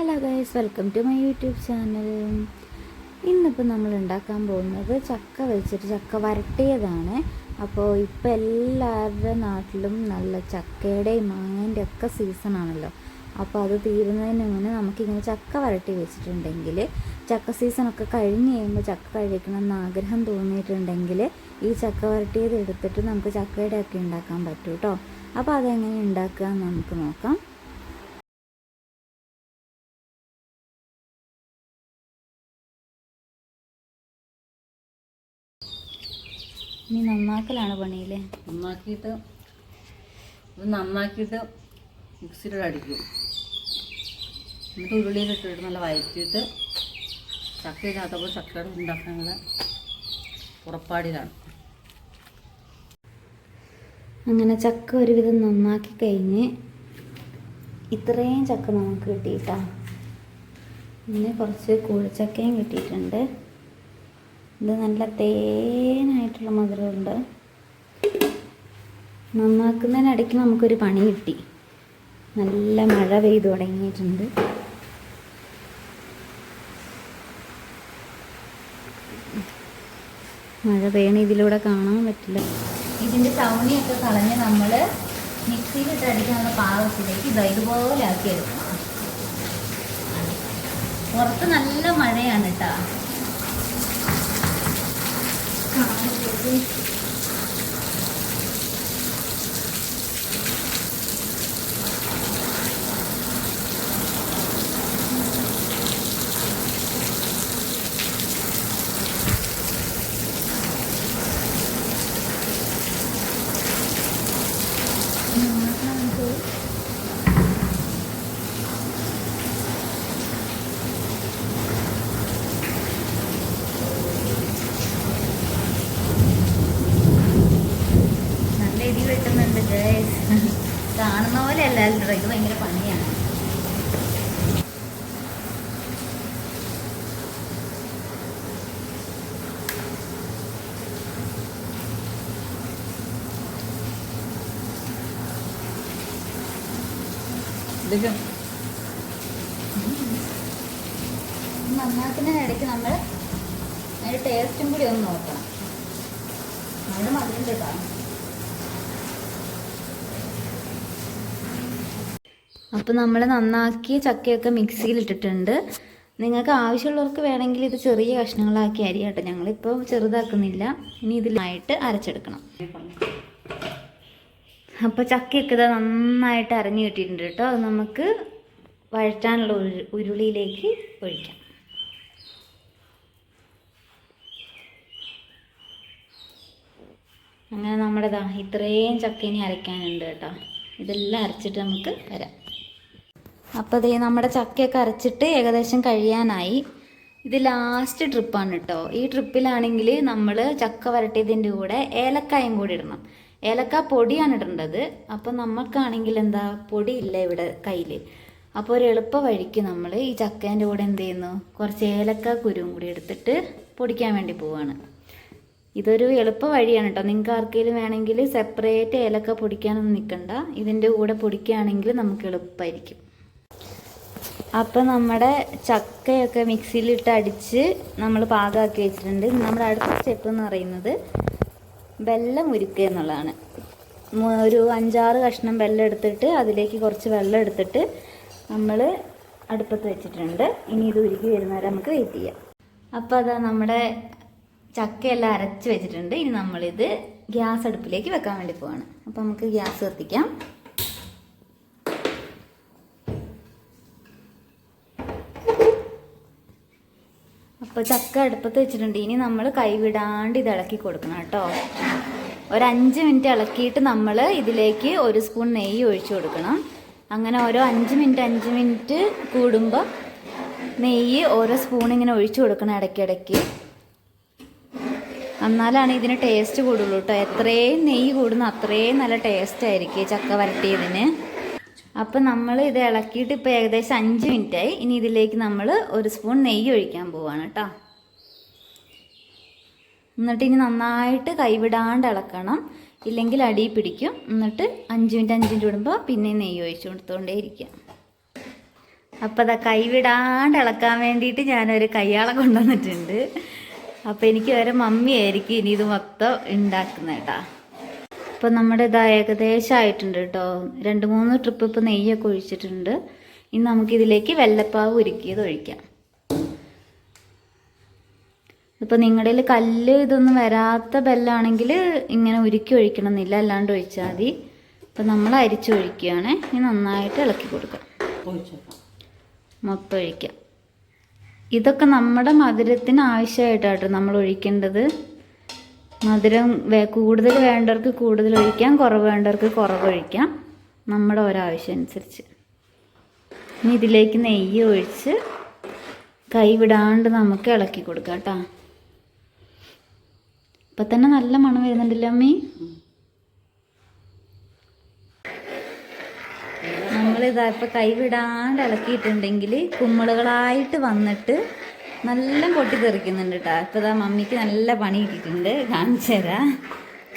Hello guys welcome to my YouTube channel ഇന്നിപ്പോൾ നമ്മൾ ഉണ്ടാക്കാൻ പോകുന്നത് ചക്ക വെച്ചിട്ട് ചക്ക വരട്ടിയതാണ്. അപ്പോൾ ഇപ്പോൾ എല്ലാവരുടെ നാട്ടിലും നല്ല ചക്കയുടെയും മാങ്ങേന്റെ ഒക്കെ സീസണാണല്ലോ അപ്പോൾ അത് തീരുന്നതിന് മുന്നേ നമുക്കിങ്ങനെ ചക്ക വരട്ടി വെച്ചിട്ടുണ്ടെങ്കിൽ ചക്ക സീസണൊക്കെ കഴിഞ്ഞ് കഴിയുമ്പോൾ ചക്ക കഴിക്കണം എന്ന് ആഗ്രഹം തോന്നിയിട്ടുണ്ടെങ്കിൽ ഈ ചക്ക വരട്ടിയത് എടുത്തിട്ട് നമുക്ക് ചക്കയുടെ ഒക്കെ ഉണ്ടാക്കാൻ പറ്റും കേട്ടോ അപ്പോൾ അതെങ്ങനെ ഉണ്ടാക്കുക നമുക്ക് നോക്കാം. ഇനി നന്നാക്കലാണ് പണിയില്ലേ നന്നാക്കിയിട്ട് നന്നാക്കിയിട്ട് മിക്സിയിലൂടെ അടിക്കും. എന്നിട്ട് ഉരുളിയിലിട്ടിട്ട് നല്ല വഴറ്റിയിട്ട് ചക്കയില്ലാത്തപ്പോൾ ചക്കയുടെ ഉണ്ടാക്കാനുള്ള പുറപ്പാടിലാണ് അങ്ങനെ ചക്ക ഒരുവിധം നന്നാക്കി കഴിഞ്ഞ് ഇത്രയും ചക്ക നമുക്ക് കിട്ടിയിട്ടാ. പിന്നെ കുറച്ച് കൂഴച്ചക്കയും കിട്ടിയിട്ടുണ്ട്. ഇത് നല്ല തേനായിട്ടുള്ള മധുരമുണ്ട്. നന്നാക്കുന്നതിനിടയ്ക്ക് നമുക്കൊരു പണി കിട്ടി. നല്ല മഴ പെയ്തു തുടങ്ങിയിട്ടുണ്ട്. മഴ പെയ്യണ ഇതിലൂടെ കാണാൻ പറ്റില്ല. ഇതിന്റെ ചവണിയൊക്കെ കളഞ്ഞ് നമ്മൾ മിക്സിയിലിട്ട് അടിക്കാനുള്ള പാകത്തിലേക്ക് ഇത് ഇതുപോലെ ആക്കി എടുക്കണം പുറത്ത് നല്ല മഴയാണ് കേട്ടാ. നല്ല കാണുന്ന പോലെ എല്ലാവരും ഇത് ഭയങ്കര പണിയാണ്. നന്നാക്കുന്നതിനിടയ്ക്ക് നമ്മൾ അതിന്റെ ടേസ്റ്റും കൂടി ഒന്ന് നോക്കണം. നല്ല മധുരം കേട്ടോ. അപ്പോൾ നമ്മൾ നന്നാക്കിയ ചക്കയൊക്കെ മിക്സിയിൽ ഇട്ടിട്ടുണ്ട് നിങ്ങൾക്ക് ആവശ്യമുള്ളവർക്ക് വേണമെങ്കിൽ ഇത് ചെറിയ കഷ്ണങ്ങളാക്കി അരിയാട്ടെ. ഞങ്ങളിപ്പോൾ ചെറുതാക്കുന്നില്ല. ഇനി ഇതിലായിട്ട് അരച്ചെടുക്കണം. അപ്പോൾ ചക്കയൊക്കെ ഇത് നന്നായിട്ട് അരഞ്ഞു കിട്ടിയിട്ടുണ്ട് കേട്ടോ. അത് നമുക്ക് വഴറ്റാനുള്ള ഉരുളിയിലേക്ക് ഒഴിക്കാം. അങ്ങനെ നമ്മുടെ ദാ ഇത്രയും ചക്കനി അരയ്ക്കാനുണ്ട് കേട്ടോ. ഇതെല്ലാം അരച്ചിട്ട് നമുക്ക് വരാം. അപ്പോൾ ദേ നമ്മുടെ ചക്കയൊക്കെ അരച്ചിട്ട് ഏകദേശം കഴിയാനായി. ഇത് ലാസ്റ്റ് ട്രിപ്പാണ് കേട്ടോ ഈ ട്രിപ്പിലാണെങ്കിൽ നമ്മൾ ചക്ക വരട്ടിയതിന്റെ കൂടെ ഏലക്കായും കൂടി ഇടണം. ഏലക്ക പൊടിയാണ് ഇടേണ്ടത്. അപ്പോൾ നമുക്കാണെങ്കിൽ എന്താ പൊടിയില്ല ഇവിടെ കയ്യിൽ അപ്പോൾ ഒരു എളുപ്പ വഴിക്ക് നമ്മൾ ഈ ചക്കേന്റെ കൂടെ എന്ത് ചെയ്യുന്നു? കുറച്ച് ഏലക്ക കുരുവും കൂടി എടുത്തിട്ട് പൊടിക്കാൻ വേണ്ടി പോവാണ്. ഇതൊരു എളുപ്പ വഴിയാണ് കേട്ടോ നിങ്ങൾക്ക് ആർക്കെങ്കിലും വേണമെങ്കിൽ സെപ്പറേറ്റ് ഏലക്ക പൊടിക്കാനൊന്നും നിൽക്കണ്ട. ഇതിന്റെ കൂടെ പൊടിക്കുകയാണെങ്കിൽ നമുക്ക് എളുപ്പമായിരിക്കും അപ്പോൾ നമ്മുടെ ചക്കയൊക്കെ മിക്സിയിലിട്ട് അടിച്ച് നമ്മൾ പാകമാക്കി വെച്ചിട്ടുണ്ട്. നമ്മുടെ അടുത്ത സ്റ്റെപ്പ് എന്ന് പറയുന്നത് വെള്ളം ഉരുക്കുക എന്നുള്ളതാണ്. ഒരു അഞ്ചാറ് കഷ്ണം വെള്ളം എടുത്തിട്ട് അതിലേക്ക് കുറച്ച് വെള്ളം എടുത്തിട്ട് നമ്മൾ അടുപ്പത്ത് വെച്ചിട്ടുണ്ട്. ഇനി ഇത് ഉരുക്കി വരുന്നവരെ നമുക്ക് വെയിറ്റ് ചെയ്യാം. അപ്പോൾ അതാ നമ്മുടെ ചക്കയെല്ലാം അരച്ച് വെച്ചിട്ടുണ്ട്. ഇനി നമ്മളിത് ഗ്യാസ് അടുപ്പിലേക്ക് വെക്കാൻ വേണ്ടി പോവാണ്. അപ്പോൾ നമുക്ക് ഗ്യാസ് കത്തിക്കാം അപ്പോൾ ചക്ക അടുപ്പത്ത് വെച്ചിട്ടുണ്ട്. ഇനി നമ്മൾ കൈവിടാണ്ട് ഇത് ഇളക്കി കൊടുക്കണം കേട്ടോ. ഒരു അഞ്ച് മിനിറ്റ് ഇളക്കിയിട്ട് നമ്മൾ ഇതിലേക്ക് ഒരു സ്പൂൺ നെയ്യ് ഒഴിച്ചു കൊടുക്കണം. അങ്ങനെ ഓരോ അഞ്ച് മിനിറ്റ് അഞ്ച് മിനിറ്റ് കൂടുമ്പോൾ നെയ്യ് ഓരോ സ്പൂൺ ഇങ്ങനെ ഒഴിച്ചു കൊടുക്കണം ഇടയ്ക്കിടയ്ക്ക്. എന്നാലാണ് ഇതിന് ടേസ്റ്റ് കൂടുള്ളൂ കേട്ടോ. എത്രയും നെയ്യ് കൂടുന്ന അത്രയും നല്ല ടേസ്റ്റ് ആയിരിക്കും ചക്ക വരട്ടിയതിന്. അപ്പം നമ്മൾ ഇത് ഇളക്കിയിട്ട് ഇപ്പോൾ ഏകദേശം അഞ്ച് മിനിറ്റായി. ഇനി ഇതിലേക്ക് നമ്മൾ ഒരു സ്പൂൺ നെയ്യ് ഒഴിക്കാൻ പോവാണ് കേട്ടോ എന്നിട്ട് ഇനി നന്നായിട്ട് കൈവിടാണ്ട് ഇളക്കണം. ഇല്ലെങ്കിൽ അടി പിടിക്കും. എന്നിട്ട് അഞ്ച് മിനിറ്റ് അഞ്ച് മിനിറ്റ് വിടുമ്പോൾ പിന്നെ നെയ്യ് ഒഴിച്ചു കൊടുത്തുകൊണ്ടേ ഇരിക്കുക അപ്പോൾ അതാ കൈവിടാണ്ട് ഇളക്കാൻ വേണ്ടിയിട്ട് ഞാനൊരു കയ്യാളെ കൊണ്ടുവന്നിട്ടുണ്ട്. അപ്പോൾ എനിക്ക് വരെ മമ്മിയായിരിക്കും ഇനി ഇത് മൊത്തം ഉണ്ടാക്കുന്നത് കേട്ടാ അപ്പോൾ നമ്മുടെ ഇതാ ഏകദേശം ആയിട്ടുണ്ട് കേട്ടോ. രണ്ട് മൂന്ന് ട്രിപ്പ് ഇപ്പോൾ നെയ്യൊക്കെ ഒഴിച്ചിട്ടുണ്ട്. ഇനി നമുക്കിതിലേക്ക് വെള്ളപ്പാവ് ഉരുക്കിയത് ഒഴിക്കാം. ഇപ്പോൾ നിങ്ങളുടെ കല്ല് ഇതൊന്നും വരാത്ത ബെല്ലാണെങ്കിൽ ഇങ്ങനെ ഉരുക്കി ഒഴിക്കണമെന്നില്ല. അല്ലാണ്ട് ഒഴിച്ചാൽ മതി. അപ്പോൾ നമ്മൾ അരിച്ചൊഴിക്കുകയാണ് ഇനി നന്നായിട്ട് ഇളക്കി കൊടുക്കാം. മൊത്തം ഒഴിക്കാം. ഇതൊക്കെ നമ്മുടെ മധുരത്തിന് ആവശ്യമായിട്ടാട്ടോ നമ്മൾ ഒഴിക്കേണ്ടത്. മധുരം കൂടുതൽ വേണ്ടവർക്ക് കൂടുതൽ ഒഴിക്കാം കുറവ് വേണ്ടവർക്ക് കുറവ് ഒഴിക്കാം. നമ്മുടെ ഒരാവശ്യം അനുസരിച്ച് ഇനി ഇതിലേക്ക് നെയ്യ് ഒഴിച്ച് കൈവിടാണ്ട് നമുക്ക് ഇളക്കി കൊടുക്കാം കേട്ടോ. ഇപ്പം തന്നെ നല്ല മണം വരുന്നുണ്ടല്ലോ അമ്മി? നമ്മളിതാ ഇപ്പം കൈവിടാണ്ട് ഇളക്കിയിട്ടുണ്ടെങ്കിൽ കുമ്മളുകളായിട്ട് വന്നിട്ട് നല്ല പൊട്ടിത്തെറിക്കുന്നുണ്ട് കേട്ടോ ഇപ്പം ഇതാ മമ്മിക്ക് നല്ല പണി കിട്ടിയിട്ടുണ്ട്. കാണിച്ചു തരാം.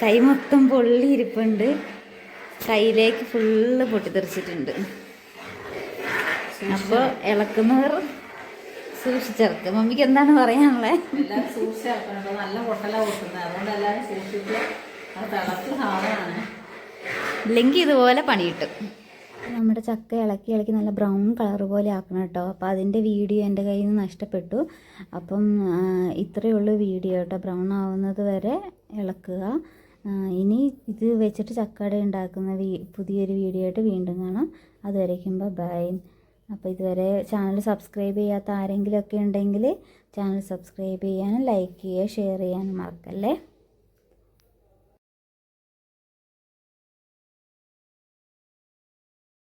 കൈ മൊത്തം പൊള്ളി ഇരിപ്പുണ്ട്. കയ്യിലേക്ക് ഫുള്ള് പൊട്ടിത്തെറിച്ചിട്ടുണ്ട് അപ്പോൾ ഇളക്കുന്നവർ സൂക്ഷിച്ചിറക്കുക മമ്മിക്ക് എന്താണ് പറയാനുള്ളത് എല്ലാവരും നല്ല പൊട്ടുന്നത് അതുകൊണ്ട് എല്ലാവരും സൂക്ഷിച്ച് അത് തിളച്ച് സാധനമാണ് ഇല്ലെങ്കിൽ ഇതുപോലെ പണി കിട്ടും. നമ്മുടെ ചക്ക ഇളക്കി ഇളക്കി നല്ല ബ്രൗൺ കളർ പോലെ ആക്കണം കേട്ടോ. അപ്പോൾ അതിന്റെ വീഡിയോ എന്റെ കയ്യിൽ നിന്ന് നഷ്ടപ്പെട്ടു. അപ്പം ഇത്രയേ ഉള്ളൂ വീഡിയോ കേട്ടോ. ബ്രൗൺ ആവുന്നത് വരെ ഇളക്കുക. ഇനി ഇത് വെച്ചിട്ട് ചക്കട ഉണ്ടാക്കുന്ന പുതിയൊരു വീഡിയോ ആയിട്ട് വീണ്ടും കാണാം. അതുവരേക്കും ബൈ അപ്പോൾ ഇതുവരെ ചാനൽ സബ്സ്ക്രൈബ് ചെയ്യാത്ത ആരെങ്കിലുമൊക്കെ ഉണ്ടെങ്കിൽ ചാനൽ സബ്സ്ക്രൈബ് ചെയ്യാനും ലൈക്ക് ചെയ്യുക ഷെയർ ചെയ്യാനും മറക്കല്ലേ?